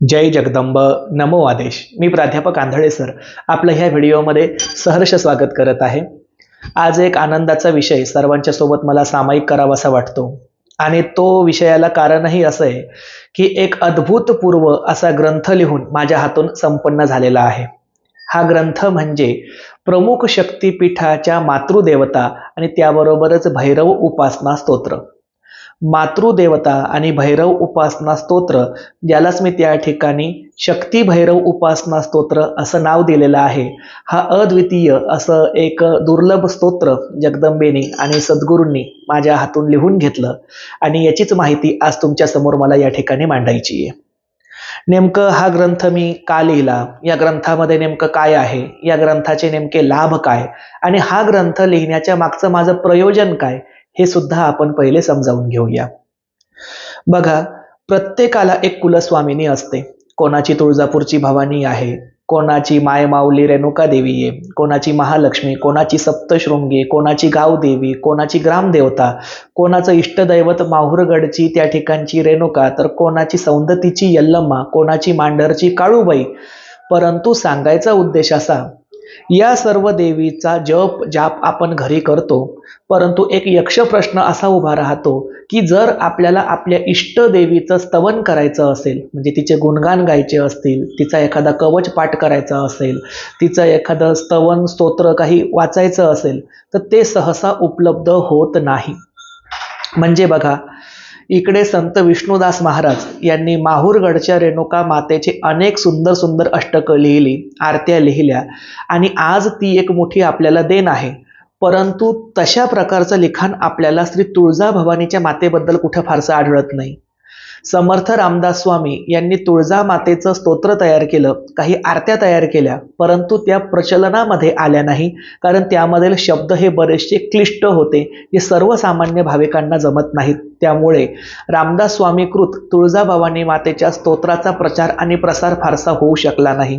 जय जगदंब. नमो आदेश. मी प्राध्यापक आंधळे सर आपलं ह्या व्हिडिओमध्ये सहर्ष स्वागत करत आहे. आज एक आनंदाचा विषय सर्वांच्या सोबत मला सामायिक करावासा वाटतो. आणि तो विषयाला कारणही असं आहे की एक अद्भुतपूर्व असा ग्रंथ लिहून माझ्या हातून संपन्न झालेला आहे. हा ग्रंथ म्हणजे प्रमुख शक्तिपीठाच्या मातृदेवता आणि त्याबरोबरच भैरव उपासना स्तोत्र. मातृदेवता आणि भैरव उपासना स्तोत्र. ज्यालाच मी त्या ठिकाणी शक्ती भैरव उपासना स्तोत्र असं नाव दिलेलं आहे. हा अद्वितीय असं एक दुर्लभ स्तोत्र जगदंबेनी आणि सद्गुरूंनी माझ्या हातून लिहून घेतलं आणि याचीच माहिती आज तुमच्यासमोर मला या ठिकाणी मांडायची आहे. नेमकं हा ग्रंथ मी का लिहिला? या ग्रंथामध्ये नेमकं काय आहे? या ग्रंथाचे नेमके लाभ काय? आणि हा ग्रंथ लिहिण्याच्या मागचं माझं प्रयोजन काय? हे सुद्धा आपण पहिले समजावून घेऊया. बघा प्रत्येकाला एक कुलस्वामिनी असते. कोणाची तुळजापूरची भवानी आहे कोणाची मायमाऊली रेणुका देवी आहे कोणाची महालक्ष्मी कोणाची सप्तशृंगी कोणाची गावदेवी कोणाची ग्रामदेवता कोणाचं इष्टदैवत माहुरगडची त्या ठिकाणची रेणुका तर कोणाची सौंदतीची यल्लम्मा कोणाची मांडरची काळूबाई. परंतु सांगायचा उद्देश असा या सर्व देवीचा जप जाप आपण घरी करतो. परंतु एक यक्ष प्रश्न असा उभा राहतो की जर आपल्याला आपल्या इष्ट देवीचं स्तवन करायचं असेल म्हणजे तिचे गुणगान गायचे असतील तिचा एखादा कवच पाठ करायचा असेल तिचं एखादं स्तवन स्तोत्र काही वाचायचं असेल तर ते सहसा उपलब्ध होत नाही. म्हणजे बघा इकडे संत विष्णुदास महाराज यांनी माहूरगडच्या रेणुका मातेचे अनेक सुंदर सुंदर अष्टकं लिहिली आरत्या लिहिल्या आणि आज ती एक मोठी आपल्याला देण आहे. परंतु तशा प्रकारचं लिखाण आपल्याला श्री तुळजाभवानीच्या मातेबद्दल कुठं फारसं आढळत नाही. समर्थ रामदास स्वामी यांनी तुळजा मातेचं स्तोत्र तयार केलं. काही आरत्या तयार केल्या परंतु त्या प्रचलनामध्ये आल्या नाही कारण त्यामधील शब्द हे बरेचसे क्लिष्ट होते जे सर्वसामान्य भाविकांना जमत नाहीत. त्यामुळे रामदास स्वामीकृत तुळजाभवानी मातेच्या स्तोत्राचा प्रचार आणि प्रसार फारसा होऊ शकला नाही.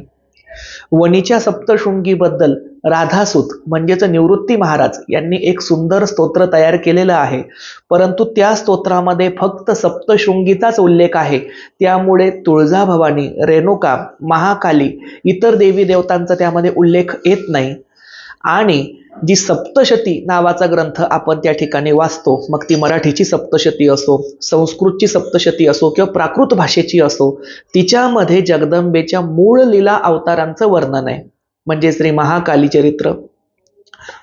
वणीच्या सप्तशृंगीबद्दल राधासूत म्हणजेच निवृत्ती महाराज यांनी एक सुंदर स्तोत्र तयार केलेलं आहे. परंतु त्या स्तोत्रामध्ये फक्त सप्तशृंगीचाच उल्लेख आहे. त्यामुळे तुळजाभवानी रेणुका महाकाली इतर देवी देवतांचा त्यामध्ये उल्लेख येत नाही. आणि जी सप्तशती नावाचा ग्रंथ आपण त्या ठिकाणी वाचतो मग ती मराठीची सप्तशती असो संस्कृतची सप्तशती असो किंवा प्राकृत भाषेची असो तिच्यामध्ये जगदंबेच्या मूळ लीला अवतारांचं वर्णन आहे. म्हणजे श्री महाकाली चरित्र.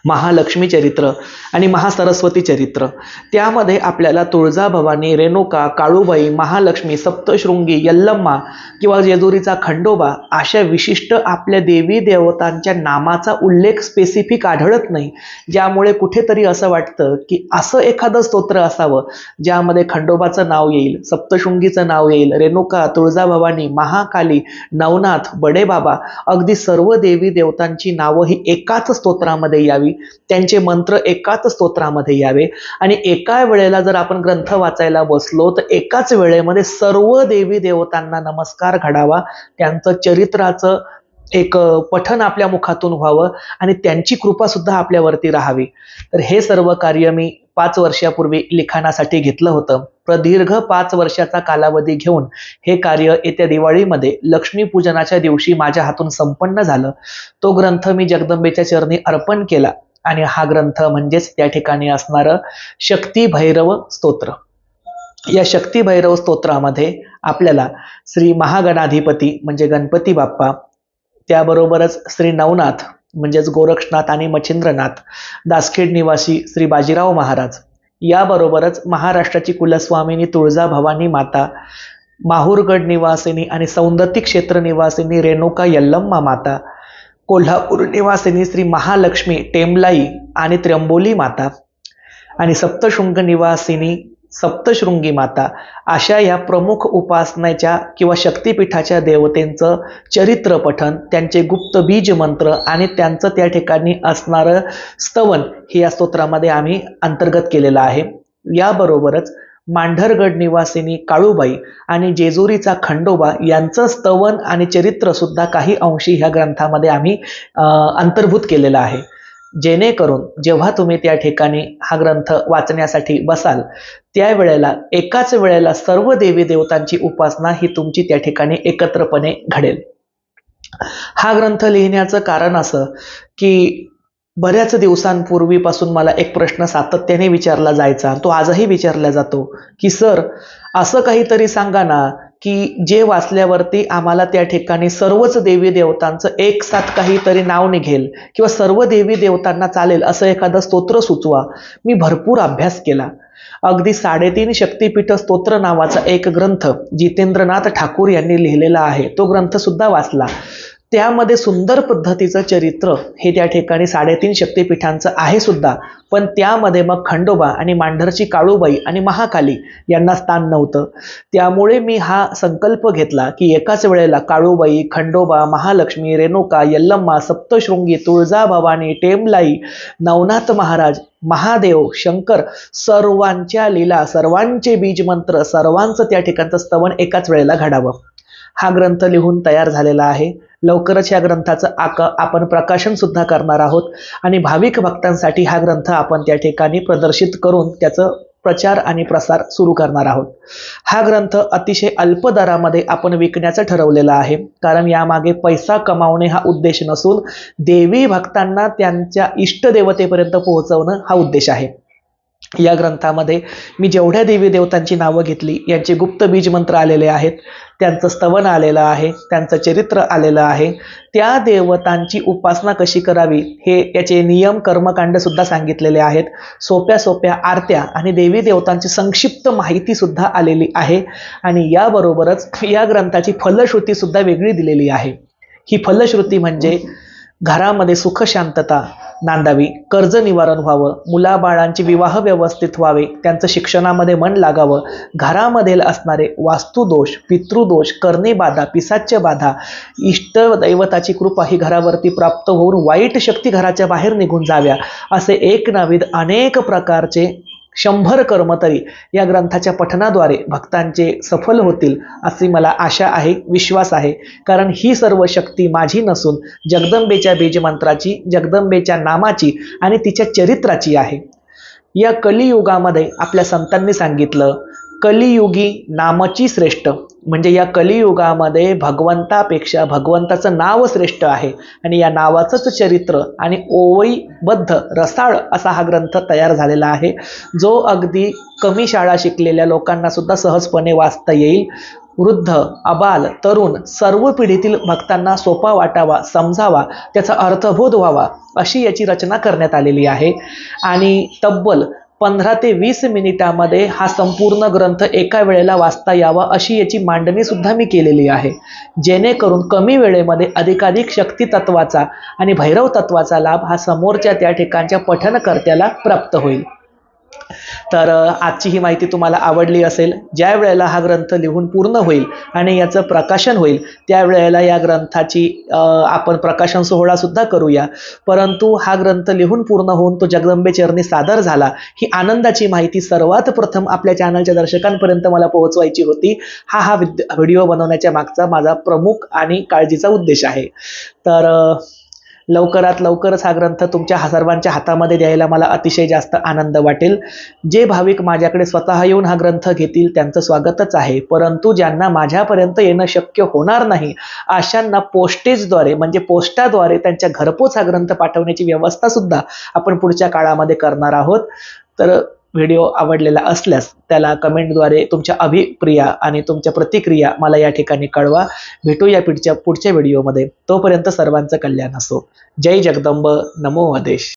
महालक्ष्मी चरित्र आणि महासरस्वती चरित्र. त्यामध्ये आपल्याला तुळजाभवानी रेणुका काळूबाई महालक्ष्मी सप्तशृंगी यल्लम्मा किंवा जेजुरीचा खंडोबा अशा विशिष्ट आपल्या देवी देवतांच्या नामाचा उल्लेख स्पेसिफिक आढळत नाही. ज्यामुळे कुठेतरी असं वाटतं की असं एखादं स्तोत्र असावं ज्यामध्ये खंडोबाचं नाव येईल सप्तशृंगीचं नाव येईल रेणुका तुळजाभवानी महाकाली नवनाथ बडेबाबा अगदी सर्व देवी देवतांची नावं ही एकाच स्तोत्रामध्ये यावी. त्यांचे मंत्र एकाच स्तोत्रामध्ये यावे. आणि एका वेळेला जर आपण ग्रंथ वाचायला बसलो तर एकाच वेळेमध्ये सर्व देवी देवतांना नमस्कार घडावा. त्यांचं चरित्राचं एक पठन आपल्या मुखातून व्हावं आणि त्यांची कृपा सुद्धा आपल्यावरती राहावी. तर हे सर्व कार्य मी पाच वर्षापूर्वी लिखाणासाठी घेतलं होतं. प्रदीर्घ पाच वर्षाचा कालावधी घेऊन हे कार्य येत्या दिवाळीमध्ये लक्ष्मीपूजनाच्या दिवशी माझ्या हातून संपन्न झालं. तो ग्रंथ मी जगदंबेच्या चरणी अर्पण केला. आणि हा ग्रंथ म्हणजेच त्या ठिकाणी असणारं शक्ती भैरव स्तोत्र. या शक्ती भैरव स्तोत्रामध्ये आपल्याला श्री महागणाधिपती म्हणजे गणपती बाप्पा त्याबरोबरच श्री नवनाथ म्हणजेच गोरक्षनाथ आणि मच्छिंद्रनाथ दासखेड निवासी श्री बाजीराव महाराज याबरोबरच महाराष्ट्राची कुलस्वामिनी तुळजाभवानी माता माहूरगड निवासिनी आणि सौंदती क्षेत्र निवासिनी रेणुका यल्लम्मा माता कोल्हापूर निवासिनी श्री महालक्ष्मी टेमलाई आणि त्र्यंबोली माता आणि सप्तशृंग निवासिनी सप्तशृंगी माता अशा या प्रमुख उपासनेच्या किंवा शक्तिपीठाच्या देवतेंचं चरित्र पठन त्यांचे गुप्त बीज मंत्र आणि त्यांचं त्या ठिकाणी असणारं स्तवन हे या स्तोत्रामध्ये आम्ही अंतर्गत केलेलं आहे. याबरोबरच मांढरगड निवासिनी काळूबाई आणि जेजुरीचा खंडोबा यांचं स्तवन आणि चरित्र सुद्धा काही अंशी ह्या ग्रंथामध्ये आम्ही अंतर्भूत केलेलं आहे. जेणेकरून जेव्हा तुम्ही त्या ठिकाणी हा ग्रंथ वाचण्यासाठी बसाल त्यावेळेला एकाच वेळेला सर्व देवी देवतांची उपासना ही तुमची त्या ठिकाणी एकत्रपणे घडेल. हा ग्रंथ लिहिण्याचं कारण असं की बऱ्याच दिवसांपूर्वीपासून मला एक प्रश्न सातत्याने विचारला जायचा तो आजही विचारला जातो की सर असं काहीतरी सांगा ना की जे वाचल्यावरती आम्हाला त्या ठिकाणी सर्वच देवी देवतांचं एक साथ काहीतरी नाव निघेल किंवा सर्व देवी देवतांना चालेल असं एखादं स्तोत्र सुचवा. मी भरपूर अभ्यास केला. अगदी साडेतीन शक्तिपीठ स्तोत्र नावाचा एक ग्रंथ जितेंद्रनाथ ठाकूर यांनी लिहिलेला आहे. तो ग्रंथसुद्धा वाचला. त्यामध्ये सुंदर पद्धतीचं चरित्र हे त्या ठिकाणी साडेतीन शक्तिपीठांचं आहे सुद्धा. पण त्यामध्ये मग खंडोबा आणि मांढरची काळूबाई आणि महाकाली यांना स्थान नव्हतं. त्यामुळे मी हा संकल्प घेतला की एकाच वेळेला काळूबाई खंडोबा महालक्ष्मी रेणुका यल्लम्मा सप्तशृंगी तुळजाभवानी टेमलाई नवनाथ महाराज महादेव शंकर सर्वांच्या लीला सर्वांचे बीजमंत्र सर्वांचं त्या ठिकाणचं स्तवन एकाच वेळेला घडावं. हा ग्रंथ लिहून तयार झालेला आहे. लवकरच या ग्रंथाचं आक आपण प्रकाशन सुद्धा करणार आहोत. आणि भाविक भक्तांसाठी हा ग्रंथ आपण त्या ठिकाणी प्रदर्शित करून त्याचं प्रचार आणि प्रसार सुरू करणार आहोत. हा ग्रंथ अतिशय अल्प दरामध्ये आपण विकण्याचं ठरवलेलं आहे. कारण यामागे पैसा कमावणे हा उद्देश नसून देवी भक्तांना त्यांच्या इष्टदेवतेपर्यंत पोहोचवणं हा उद्देश आहे. या ग्रंथामध्ये मी जेवढ्या देवी देवतांची नावं घेतली यांचे गुप्त बीज मंत्र आलेले आहेत त्यांचं स्तवन आलेलं आहे त्यांचं चरित्र आलेलं आहे त्या देवतांची उपासना कशी करावी हे याचे नियम कर्मकांडसुद्धा सांगितलेले आहेत. सोप्या सोप्या आरत्या आणि देवी देवतांची संक्षिप्त माहितीसुद्धा आलेली आहे आणि याबरोबरच या ग्रंथाची फलश्रुतीसुद्धा वेगळी दिलेली आहे. ही फलश्रुती म्हणजे घरामध्ये सुख शांतता नांदावी कर्ज निवारण व्हावं मुलाबाळांचे विवाह व्यवस्थित व्हावे त्यांचं शिक्षणामध्ये मन लागावं घरामधील असणारे वास्तुदोष पितृदोष कर्णेबाधा पिसाच्य बाधा इष्ट दैवताची कृपा ही घरावरती प्राप्त होऊन वाईट शक्ती घराच्या बाहेर निघून जाव्या असे एक अनेक प्रकारचे शंभर कर्मतरी या ग्रंथाच्या पठनाद्वारे भक्तांचे सफल होतील अशी मला आशा आहे विश्वास आहे. कारण ही सर्व शक्ती माझी नसून जगदंबेच्या बीजमंत्राची जगदंबेच्या नामाची आणि तिच्या चरित्राची आहे. या कलियुगामध्ये आपल्या संतांनी सांगितलं कलियुगी नामची श्रेष्ठ. म्हणजे या कलियुगामध्ये भगवंतापेक्षा भगवंताचं नाव श्रेष्ठ आहे. आणि या नावाचंच चरित्र आणि ओवईबद्ध रसाळ असा हा ग्रंथ तयार झालेला आहे. जो अगदी कमी शाळा शिकलेल्या लोकांना सुद्धा सहजपणे वाचता येईल. वृद्ध अबाल तरुण सर्व पिढीतील भक्तांना सोपा वाटावा समजावा त्याचा अर्थबोध व्हावा अशी याची रचना करण्यात आलेली आहे. आणि तब्बल पंधरा ते वीस मिनिटामध्ये हा संपूर्ण ग्रंथ एका वेळेला वाचता यावा अशी याची मांडणी सुद्धा मी केलेली आहे. जेणेकरून कमी वेळेमध्ये अधिकाधिक शक्ती तत्वाचा आणि भैरव तत्वाचा लाभ हा समोरच्या त्या ठिकाणच्या पठनकर्त्याला प्राप्त होईल. तर आजची ही माहिती तुम्हाला आवडली असेल ज्या वेळेला हा ग्रंथ लिहून पूर्ण होईल आणि याचं प्रकाशन होईल त्यावेळेला या ग्रंथाची आपण प्रकाशन सोहळासुद्धा करूया. परंतु हा ग्रंथ लिहून पूर्ण होऊन तो जगदंबेचरणी सादर झाला ही आनंदाची माहिती सर्वात प्रथम आपल्या चॅनलच्या दर्शकांपर्यंत मला पोहोचवायची होती. हा हा व्हिडिओ बनवण्याच्या मागचा माझा प्रमुख आणि काळजीचा उद्देश आहे. तर लवकरात लवकरच हा ग्रंथ तुमच्या सर्वांच्या हातामध्ये द्यायला मला अतिशय जास्त आनंद वाटेल. जे भाविक माझ्याकडे स्वतः येऊन हा ग्रंथ घेतील त्यांचं स्वागतच आहे. परंतु ज्यांना माझ्यापर्यंत येणं शक्य होणार नाही अशांना पोस्टेजद्वारे म्हणजे पोस्टाद्वारे त्यांच्या घरपोच हा ग्रंथ पाठवण्याची व्यवस्था सुद्धा आपण पुढच्या काळामध्ये करणार आहोत. तर व्हिडिओ आवडलेला असल्यास त्याला कमेंटद्वारे तुमच्या अभिप्रिया आणि तुमच्या प्रतिक्रिया मला या ठिकाणी कळवा. भेटू या पुढच्या पुढच्या व्हिडिओमध्ये तोपर्यंत सर्वांचं कल्याण असो. जय जगदंब. नमो आदेश.